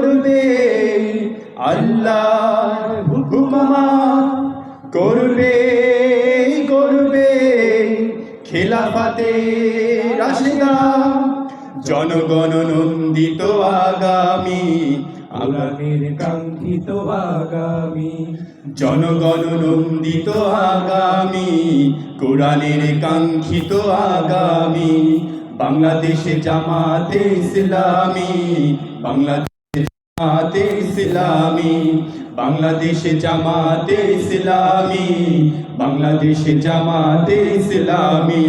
করবে। আল্লাহর হুকুমা করবে করবে। খেলাফাতে রাশিদা, জনগণ নন্দিত আগামী, আগামীর কাঙ্ক্ষিত আগামী। জনগণ নন্দিত আগামী, কোরআনের কাঙ্ক্ষিত আগামী। বাংলাদেশে জামাতে ইসলামী, বাংলাদেশে জামাতে ইসলামী, বাংলাদেশে জামাতে ইসলামী, বাংলাদেশে জামাতে ইসলামী।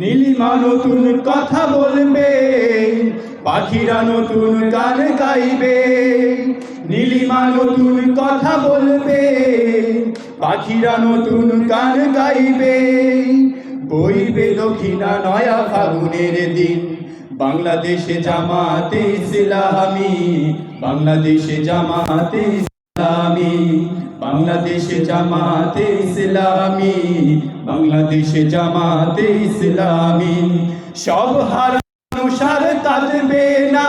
নীলিমা নতুন কথা বলবে, পাখিরা নতুন গান গাইবে। নীলিমা নতুন কথা বলবে, পাখিরা নতুন গান গাইবে। বইবে দক্ষিণা নয়া ফাগুনের দিন। বাংলাদেশে জামাতে ইসলামী, বাংলাদেশে জামাতে ইসলামী, বাংলাদেশে জামাতে ইসলামী, বাংলাদেশে জামাতে ইসলামী। সব হারা মানুষার কাঁদবে না,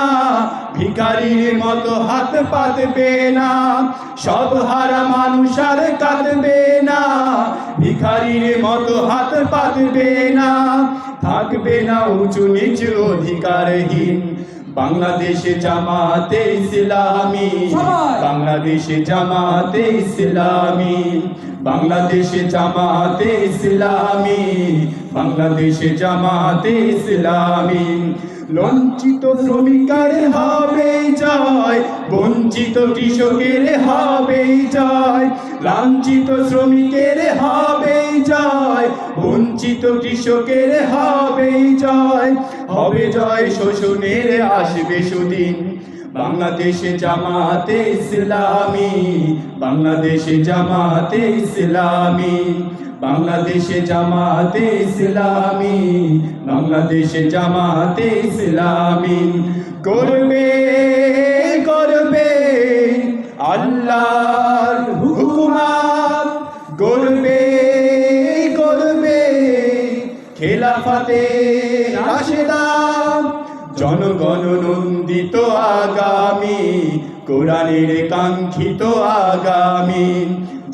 ভিখারির মতো হাত পাতবে না। সব হারা মানুষ আর কাঁদবে না, ভিখারির মতো হাত পাতবে না। থাকবে না উঁচু নিচু অধিকারহীন। বাংলাদেশে জামাতে ইসলামী। বাংলাদেশে জামাতে ইসলামী। বাংলাদেশে জামাতে ইসলামী। বাংলাদেশে জামাতে ইসলামী। লঞ্চিত শ্রমিকার হবে যায় বঞ্চিত কৃষকের হবে যায় লাঞ্ছিত শ্রমিকের হবে জয় বঞ্চিত কৃষকের হবে জয় হবে জয় শোষণের আসবে সুদিন। বাংলাদেশে জামাতে ইসলামী, বাংলাদেশে জামাতে ইসলামী, বাংলাদেশে জামাতে ইসলামী, বাংলাদেশে জামাতে ইসলামী। করবে খেলাফাতে রাশেদাম জনগণ নন্দিত আগামী কোরআনের কাঙ্ক্ষিত আগামী।